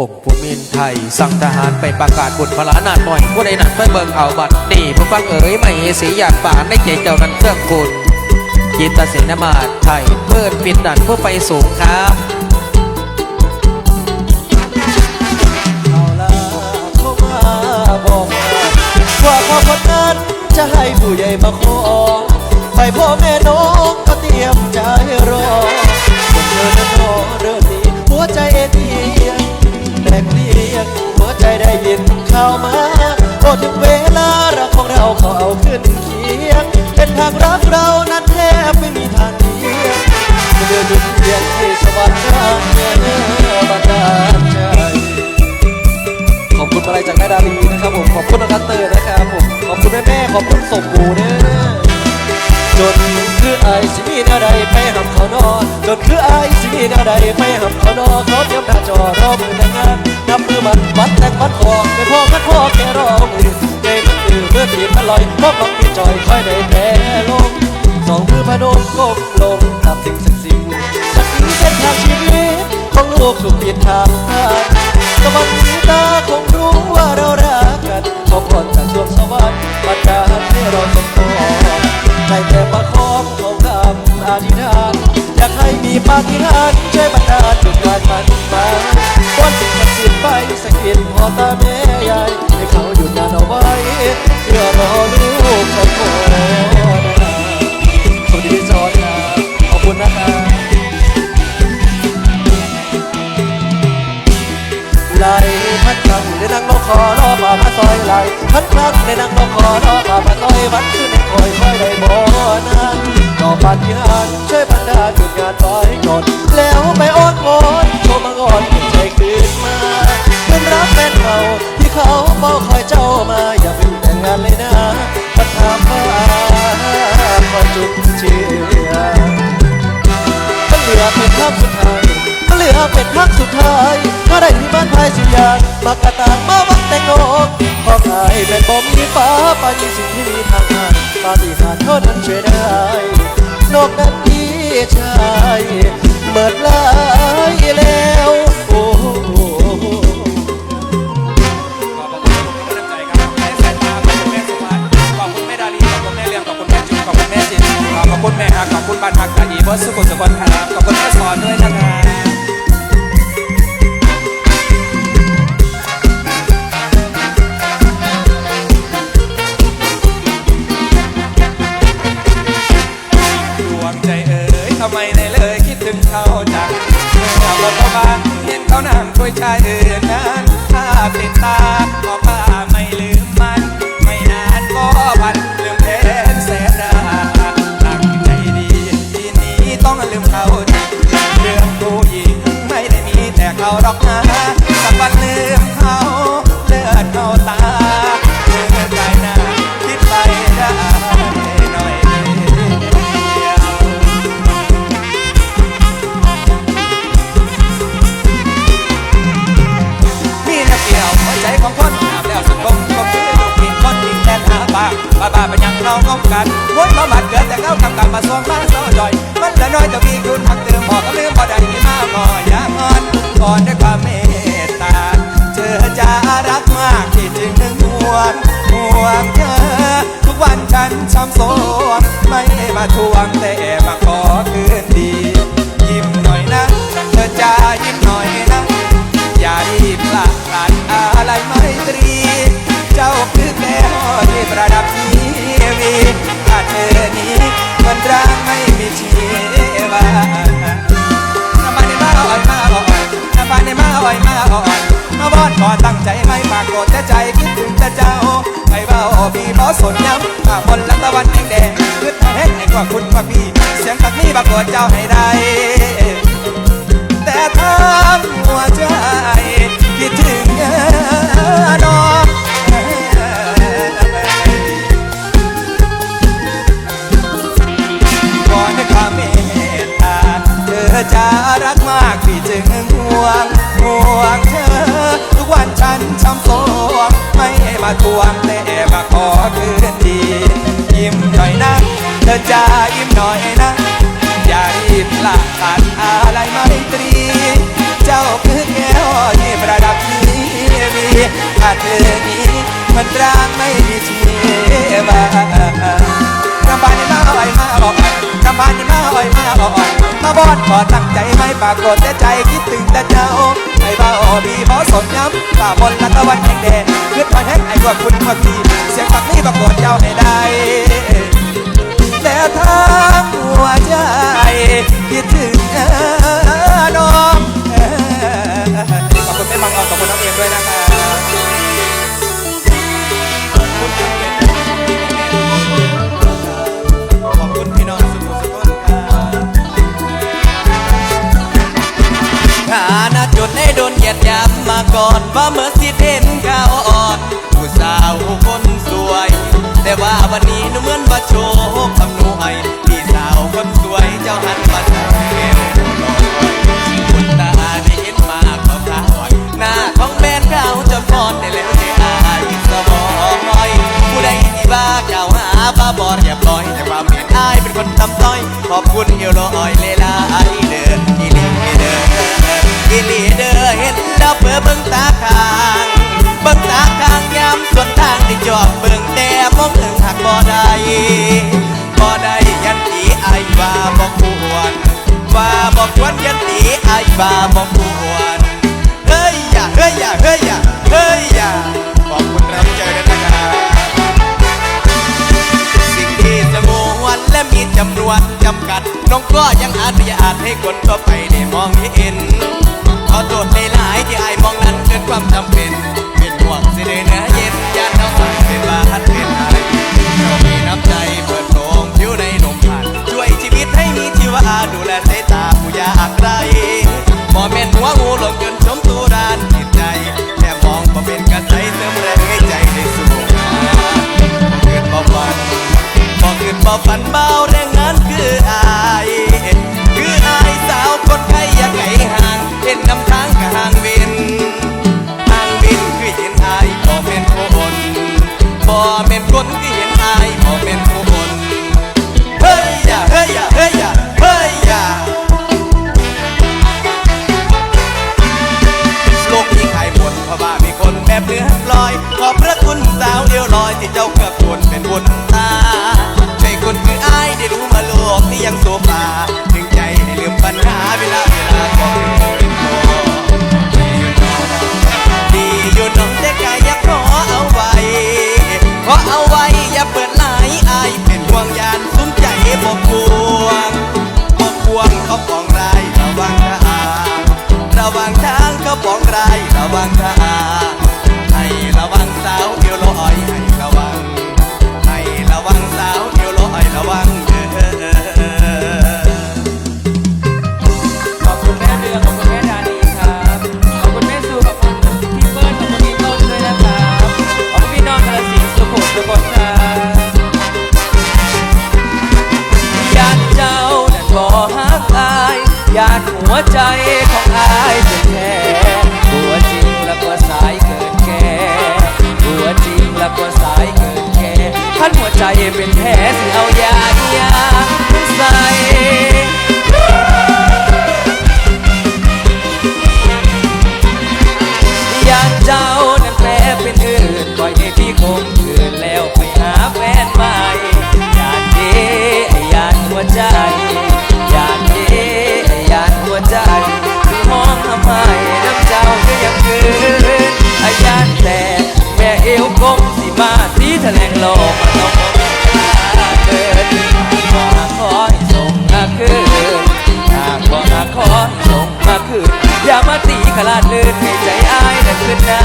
องค์ภูมินไทย สั่งทหารไปประกาศบุญพลานาดหน่อยผู้ใดนั้นไปเบิ่งเอาบัตรนี่ผู้ฟังเอ๋ยไม่เสียอยากป่าในใจเจ้านั้นเครื่องคุณจิตศินมาไทยเพื่อนปิดดันผู้ไปสูงครับเอาละเข้ามาบอกว่าว่าพ่อคนนั้นจะให้ผู้ใหญ่มาขอไปพ่อแม่น้องก็เตรียมใจรอคนเดินนั้นรอเริ่มดีหัวใจเอ็น แต่เรียกหัวใจได้ยินข่าวมาโอ้ถึงเวลารักของเราเขาเอาขึ้นเคียง เป็นทางรักเรานั้นแทบไม่มีทางเทียงเดินหยุดเพียงที่สวรรค์ข้างเนื้อบันดาลใจ ขอบคุณอะไรจากแม่ดาลีนะครับผม ขอบคุณน้องนัตเตอร์นะครับผม ขอบคุณแม่แม่ขอบคุณสมบูรณ์เด้อ จนคือไอายสิมีแนวใดไปหับเขานอนจนคือไอายสิมีแนวใดไปหับเขานอนเขาเตรียมหน้าจอรอมือแต่งงานนับมือมันวัดแต่งวัดคอไม่พอกันพอแค่รอมือใจมันคือเมื่อตีมันลอยมอบลองมีจอยค่อยได้แต่ลงสองมือพนมก้มลงตับสิ่งศักดิ์สิทธิ์สักทีเส้นทางชีวิตของลูกถูกเปลี่ยนทางสวัสดีตาคงรู้ว่าเรารักกันขอพรจากดวงสวรรค์บันดาลให้เราสมปอ ใจแต่ประคองของคำอธิษฐานอยากให้มีปาฏิหาริย์ช่วยบันดาลทุการมันมาวันสิ่งศักดิ์สิทธิ์ไปสะกิดพอตาแม่ยายให้เขาหยุดงานเอาไว้เพื่อรอลูกของพ่อสวัสดีพี่จอร์ดนะขอบคุณนะครับไหลพัน ครั้งในนั่งนกคอรอป่ามาซอยไหลพันครั้งในนั่งนกคอรอป่ามาซอยวันคืนในคอยคอยได้บ่นานรอปาฏิหาริย์ช่วยบรรดาลหยุดงานไว้ก่อนแล้วไปอ้อนวอนโทรมาก่อนเก็บใจคืนมาเป็นรักแฟนเขาที่เขาเฝ้าคอยเจ้ามาอย่าเพิ่งแต่งงานเลยนะปัญหาฟ้าคอยจุดชียร์ เป็นภาคสุดท้ายมาได้ที่บ้านพายสิยานมากระตางมาวัดแต่งงอกขอขายเป็นบ่มีฟ้าปานีสิ่งที่มีทางผ่านปาฏิหาริย์เท่านั้นช่วยได้ นอกนั้นพี่ชายเมิดลายแล้วโอ้โหขอบคุณทุกกำลังใจครับแม่สายตาขอบคุณแม่สุวรรณขอบคุณแม่ดาลีขอบคุณแม่เลี้ยงขอบคุณแม่จุ๊บขอบคุณแม่จิตขอบคุณแม่ฮักขอบคุณบ้านฮักตาอีเบิร์ดสุขุมสุขนครับขอบคุณแม่สอนด้วยนะครับ ไมในเลยคิดถึงเขาจังเมื่อรถเข้าบ้านเห็นเขานั่งคุยชายอื่นนั้นถ้าปิดตาก็ผ้าไม่ลืมมัน ไม่นานก็พันลืมแทนแสนดาตั้งใจดีทีนี้ต้องลืมเขาจริงเรื่องผู้หญิงไม่ได้มีแต่เขาหรอกนะสักวันลืมเขา กันวนมาหมัดเกิดแต่เขาทำกรรมมาสวงมาเศร้าจ่อย มันละน้อยจะมีคุณทักเติมหอกก็ลืมพอได้ที่มาหมอย่างอนก่อนด้วยความเมตตาเจอจะรักมากที่จึงนึงห่วงห่วงเธอ ทุกวันฉันช้ำโซมไม่มาทวงแต่มาขอคืนดี ยิ้มหน่อยนะ เธอจะยิ้มหน่อยนะ อย่ารีบละลานอะไรไม่ตรี เจ้าคือ ที่ประดับชีวีถ้าเธอนี้มันร่างไม่มีชีวาน้ำมันในมาอ่อยมาอ่อนน้ำมันในมาอ่อยมาอ่อนมาบอนขอตั้งใจไม่ปรากฏแต่ใจคิดถึงแต่เจ้าไปเบาบีบอสนย้ำข้าบนลัตะวันแดงแดงขึ้นมาเห็นในกว่าคุณกว่าพี่เสียงตักนี้ปรากฏเจ้าให้ได้แต่ทางหัวใจคิดถึงน้อง วงห่วงเธอ ทุกวันฉันช้ำโซวงไม่มาทวงแต่มาขอคืนดียิ้มหน่อยนะ เธอจะยิ้มหน่อยนะ อย่ารีบละขาดอะไรไม่ตรี เจ้าคือแก้วที่ประดับเธอนี้มันร่างไม่มีชีวา มาบอนขอตั้งใจไม่ปากฏแต่ใจคิดถึงแต่เจ้าไม่บ้าอบีบอสนย้ำฝ่าบนละตะวันแห่งแดนขึ้นมาแห่งไอ้กว่าคุณคนดีเสียงปักนี้ปากฏเจ้าให้ได้แต่ทางหัวใจคิดถึงเออน้องขอบคุณแม่มังออนขอบคุณน้องเอ็มด้วยนะครับ ยียดยามมาก่อนว่าเมื่อสิเห็นขาวอ่อนผู้สาวคนสวย แต่ว่าวันนี้หนูเหมือนว่าโชว ควรยันตีไอายว่าบ่ควรเฮ้ยอย่าเฮ้ยอย่าเฮ้ยอย่าเฮ้ยอย่าขอบคุณแล้วนะครับสิ่งที่สงวนและมีจำนวนจำกัด น้องก็ยังอนุญาตให้คนทั่วไปได้มองเห็นขอโทษหลายๆที่ไอ้ายมองนั้นเกินความจำเป็น งูหลงจนชมตูดานจิตใจ แค่มองก็เป็นกระใจเติมแรงให้ใจได้สู้งานเกิดบ่ฝันบ่เกิดบ่ฝันเบาแรงนั้นคืออายากเจ้านั้นแปลเป็นอื่นปล่อยให้พี่คงคืนแล้วไปหาแฟนใหม่อยากเด้อยากหัวใจอยากเด้อยากหัวใจคือมองทำไมน้ำเจ้าก็ยังคืนอาญานแต่แม่เอวกงสิมาสีแถลงลกมาต้อง ขลาดลื่นให้ใจอายนั่นขึ้นน้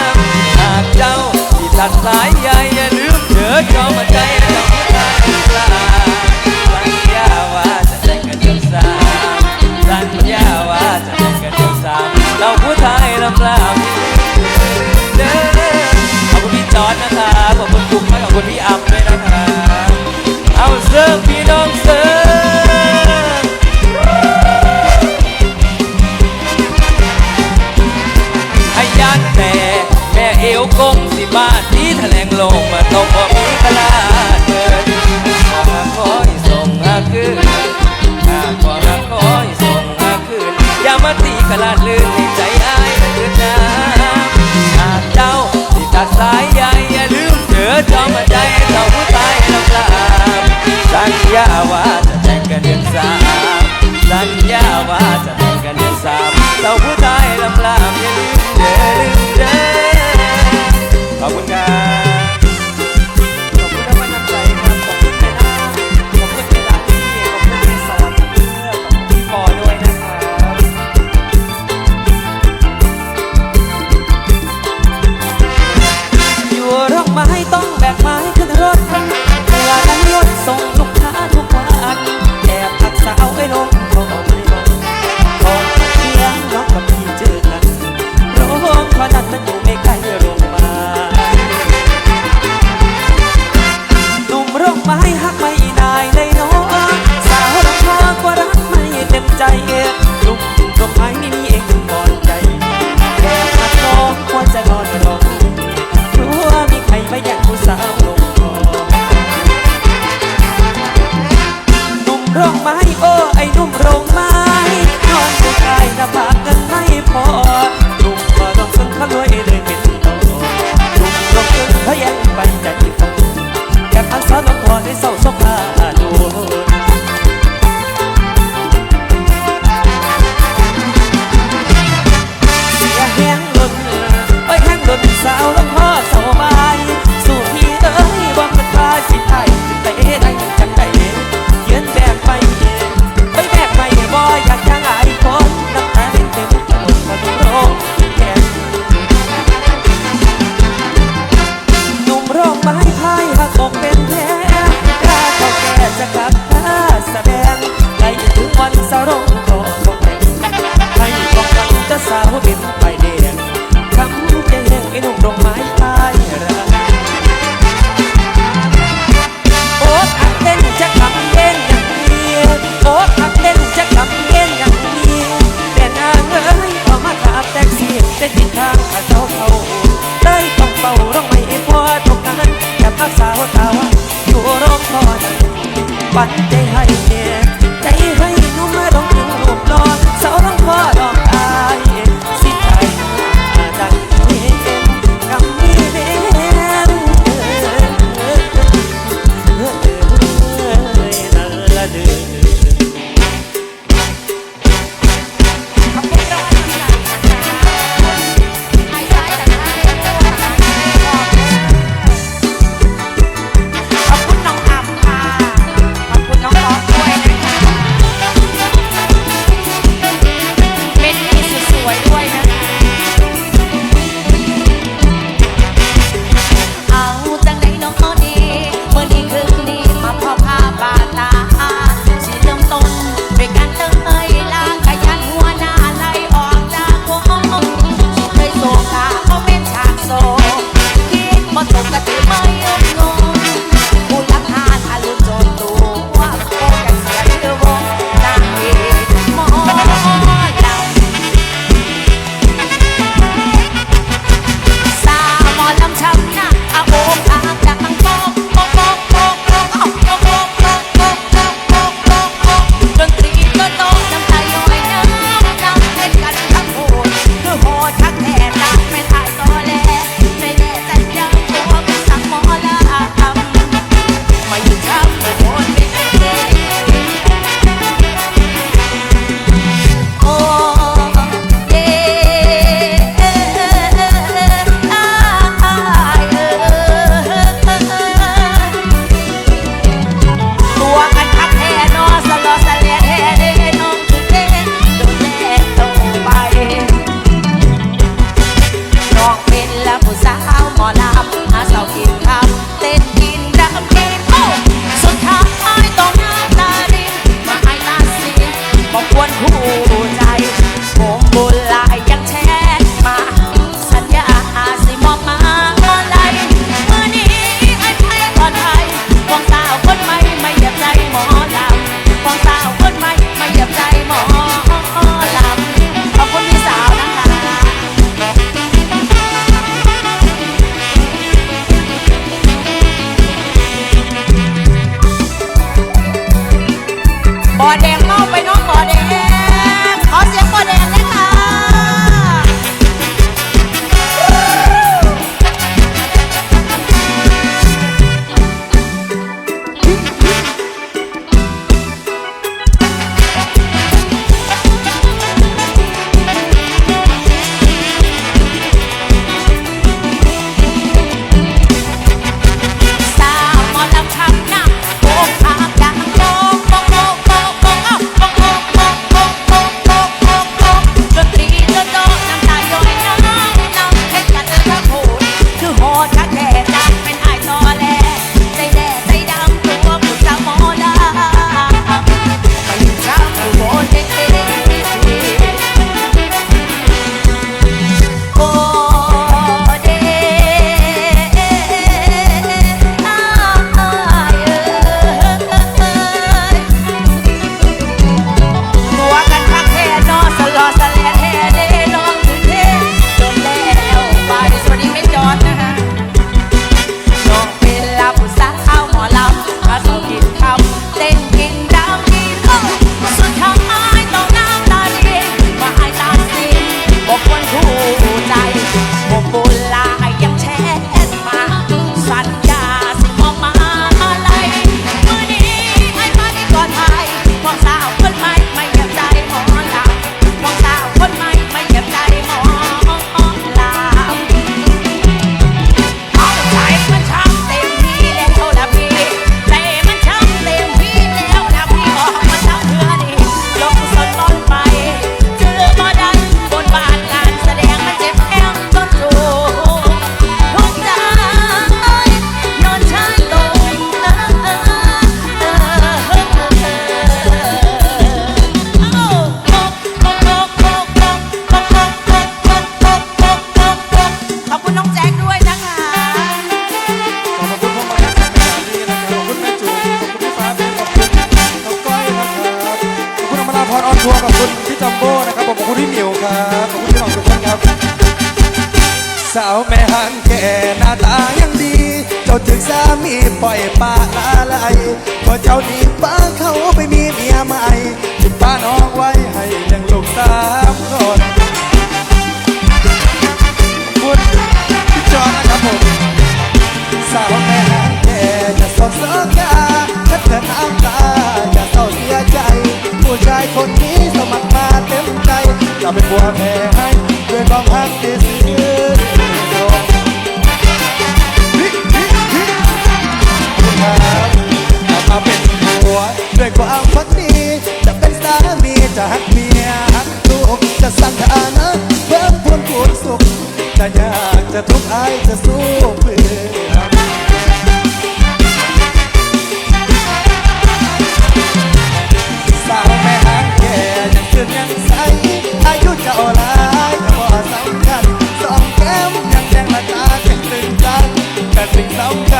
ำหากเจ้าที่ตัดสายใยอย่าลืมเถิดยอมาใจเจ้าผู้ชายปลาสัญญาว่าจะแต่งกันจนสามสัญญาว่าจะแต่งกันจนสามเราผู้ชายลำลา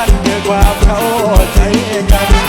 กันเอะกว่าเข้าใจกัน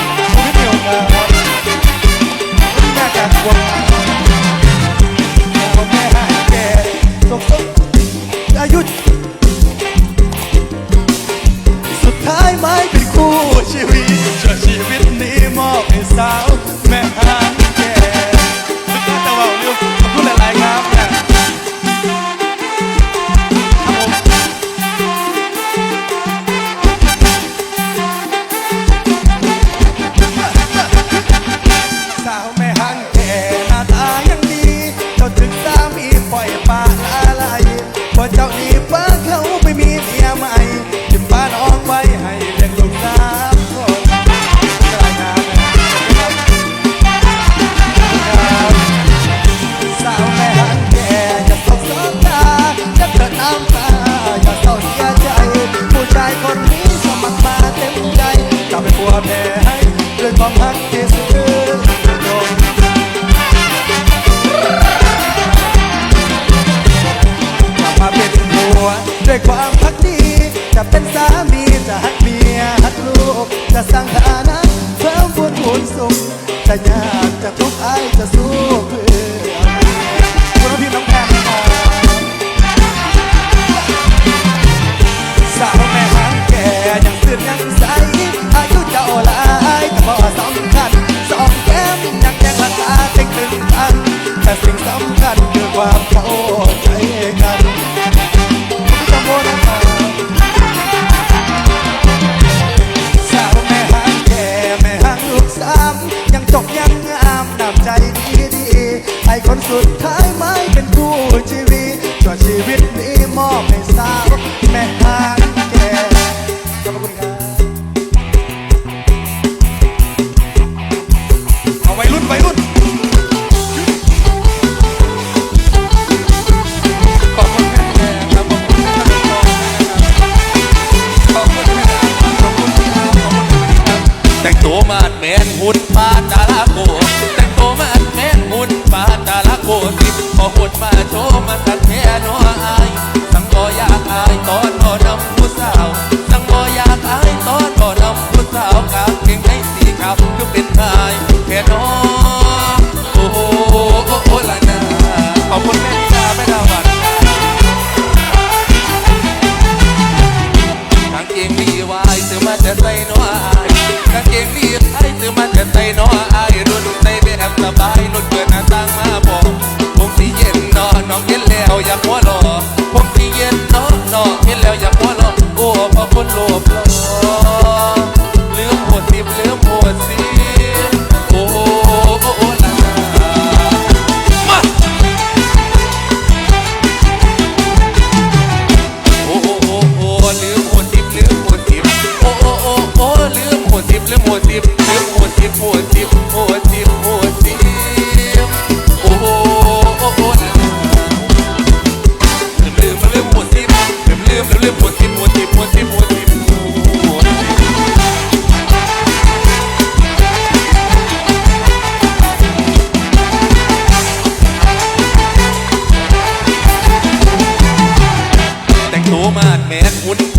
falou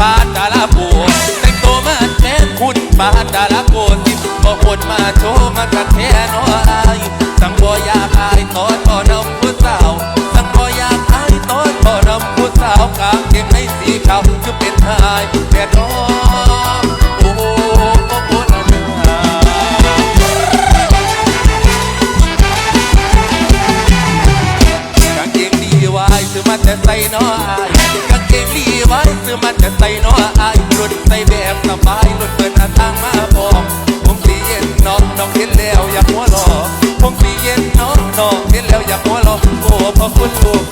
ปาตาลาโปแต่งตัวมาแทนคุณปาตาลาโปที่บอกคนมาโชว์มาตัดแทนน้อยสังบอยากอายตอนพ่อนำผู้สาวสังบอยากอายตอนพ่อนำผู้สาวกางเกงในสีขาวคือเป็นทายแต่น้อย มันจะใส่น้ออายรุดใส่แบบสบายรุดเปิดหน้าทางมาบอกผมสีเย็นน้องน้องเห็นแล้วอยากหัวหล่อผมสีเย็นน้องน้องเห็นแล้วอยากหัวหล่อโอ้พอคุณลูก